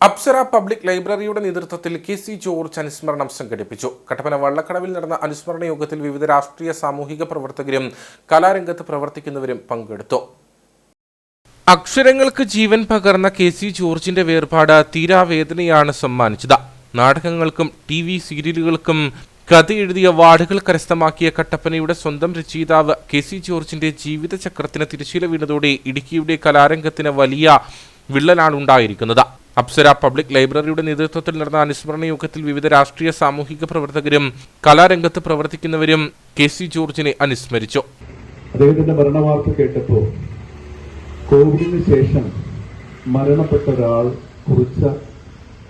Apsara public ലൈബ്രറിയുടെ നേതൃത്വത്തിൽ K C George അനുസ്മരണം സംഘടിപ്പിച്ചു. കട്ടപ്പന വള്ളക്കടവിൽ നടന്ന അനുസ്മരണ യോഗത്തിൽ വിവിധ രാഷ്ട്രീയ സാമൂഹിക പ്രവർത്തകരും കലാരംഗത്ത് പ്രവർത്തിക്കുന്നവരും പങ്കെടുത്തു. അക്ഷരങ്ങൾക്ക് ജീവൻ പകർന്ന കെ സി ജോർജിന്റെ വേർപാട് തീരാവേദനയാണ് സമ്മാനിച്ചത്. നാടകങ്ങൾക്കും ടി വി സീരിയലുകൾക്കും കഥ എഴുതിയ വാർഡുകൾ കരസ്ഥമാക്കിയ കട്ടപ്പനയുടെ സ്വന്തം രചയിതാവ് കെ സി ജോർജിന്റെ ജീവിതചക്രത്തിന് തിരശ്ശീല വീണതോടെ ഇടുക്കിയുടെ കലാരംഗത്തിന് വലിയ വിള്ളലാണ് ഉണ്ടായിരിക്കുന്നത് അപ്സര പബ്ലിക് ലൈബ്രറിയുടെ നേതൃത്വത്തിൽ നടന്ന അനുസ്മരണ യോഗത്തിൽ വിവിധ രാഷ്ട്രീയ സാമൂഹിക പ്രവർത്തകരും കലാരംഗത്ത് പ്രവർത്തിക്കുന്നവരും കെ സി ജോർജിനെ അനുസ്മരിച്ചു. അദ്ദേഹത്തിന്റെ കേട്ടപ്പോൾ കോവിഡിന് ശേഷം മരണപ്പെട്ട ഒരാൾ കുറിച്ച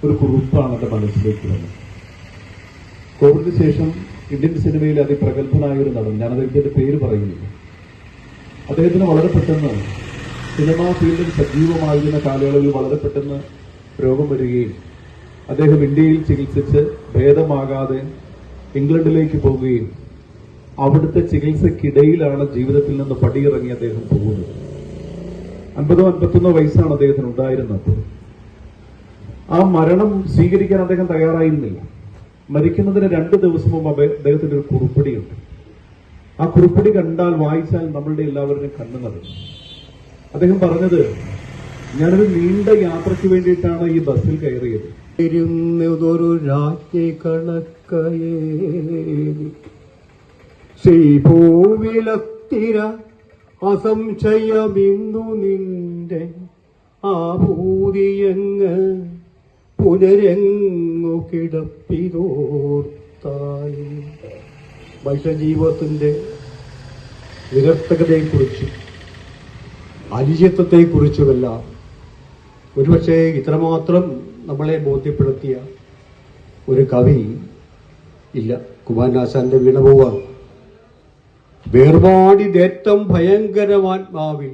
ഒരു കുറിപ്പാണ് എന്റെ മനസ്സിലേക്ക് വന്നത്. കോവിഡിന് ശേഷം ഇന്ത്യൻ സിനിമയിൽ അതിപ്രഗത്ഭനായ ഒരു നടൻ ഞാൻ അദ്ദേഹത്തിന്റെ പേര് പറയുന്നില്ല. അദ്ദേഹത്തിന് വളരെ പെട്ടെന്ന് സിനിമാ ഫീൽഡിൽ സജീവമായിരുന്ന കാലയളവിൽ വളരെ പെട്ടെന്ന് രോഗം വരികയും അദ്ദേഹം ഇന്ത്യയിൽ ചികിത്സിച്ച് ഭേദമാകാതെ ഇംഗ്ലണ്ടിലേക്ക് പോവുകയും അവിടുത്തെ ചികിത്സക്കിടയിലാണ് ജീവിതത്തിൽ നിന്ന് പടിയിറങ്ങി അദ്ദേഹം പോകുന്നത്. അൻപതോ അൻപത്തൊന്നോ വയസ്സാണ് അദ്ദേഹത്തിന് ഉണ്ടായിരുന്നത്. ആ മരണം സ്വീകരിക്കാൻ അദ്ദേഹം തയ്യാറായിരുന്നില്ല. മരിക്കുന്നതിന് രണ്ട് ദിവസം മുമ്പ് അദ്ദേഹത്തിന്റെ ഒരു കുറിപ്പടിയുണ്ട്. ആ കുറിപ്പടി കണ്ടാൽ വായിച്ചാൽ നമ്മളുടെ എല്ലാവരുടെയും കണ്ണു നിറയും. അദ്ദേഹം പറഞ്ഞത് ഞാനൊരു നീണ്ട യാത്രയ്ക്ക് വേണ്ടിയിട്ടാണ് ഈ ബസ്സിൽ കയറിയത്. ഇരുന്നതൊരു രാജ്ഞി കണക്കയേ. ശ്രീഭൂവിലത്തിര അസംശയമിന്നു നിന്റെ ആ ആഭൂതിയങ്ങ് പുനരങ്ങു കിടപ്പിതോർത്തായി. മനുഷ്യജീവിതത്തിന്റെ നിരർത്ഥകതയെക്കുറിച്ചും അനിശ്ചിത്വത്തെക്കുറിച്ചുമെല്ലാം ഒരുപക്ഷെ ഇത്രമാത്രം നമ്മളെ ബോധ്യപ്പെടുത്തിയ ഒരു കവി ഇല്ല. കുമാരനാശാന്റെ വീണ പോവാണ് വേർപാടിതേറ്റം ഭയങ്കരമാത്മാവിൽ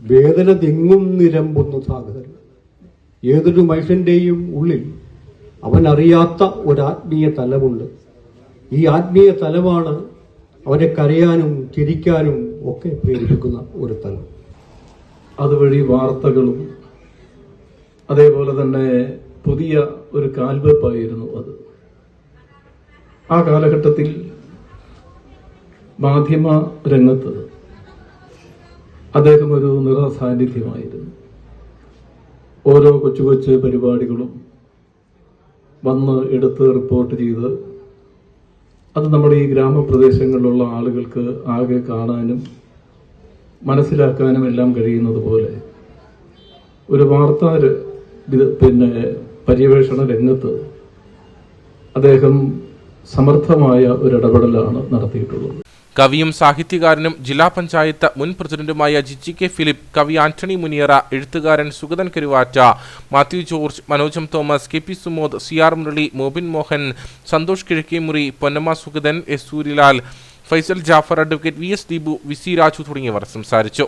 വേദന തെങ്ങും നിരമ്പുന്ന സാഗരം ഏതൊരു മനുഷ്യന്റെയും ഉള്ളിൽ അവൻ അറിയാത്ത ഒരു ആത്മീയ തലമുണ്ട്. ഈ ആത്മീയ തലമാണ് അവരെ കരയാനും ചിരിക്കാനും ഒക്കെ പ്രേരിപ്പിക്കുന്ന ഒരു തലം. അതുവഴി വാർത്തകളും അതേപോലെ തന്നെ പുതിയ ഒരു കാൽവെപ്പായിരുന്നു അത്. ആ കാലഘട്ടത്തിൽ മാധ്യമ രംഗത്ത് അദ്ദേഹം ഒരു നിറസാന്നിധ്യമായിരുന്നു. ഓരോ കൊച്ചു കൊച്ചു പരിപാടികളും വന്ന് എടുത്ത് റിപ്പോർട്ട് ചെയ്ത് അത് നമ്മുടെ ഈ ഗ്രാമപ്രദേശങ്ങളിലുള്ള ആളുകൾക്ക് ആകെ കാണാനും മനസ്സിലാക്കാനും എല്ലാം കഴിയുന്നത് പോലെ ഒരു വാർത്താ പിന്നെ പര്യവേഷണ രംഗത്ത് അദ്ദേഹം സമർത്ഥമായ ഒരു ഇടപെടലാണ് നടത്തിയിട്ടുള്ളത്. കവിയും സാഹിത്യകാരനും ജില്ലാ പഞ്ചായത്ത് മുൻ പ്രസിഡന്റുമായ ജിജി കെ ഫിലിപ്പ് കവി ആന്റണി മുനിയറ എഴുത്തുകാരൻ Sugathan Karuvatta Mathew George Manojam Thomas K P Sumod C R Murali Mobin Mohan Santhosh Kizhakkemuri Ponnamma Sugathan S Suryalal Faisal Jaffar advocate V S Deepu V C Raju തുടങ്ങിയവർ സംസാരിച്ചു.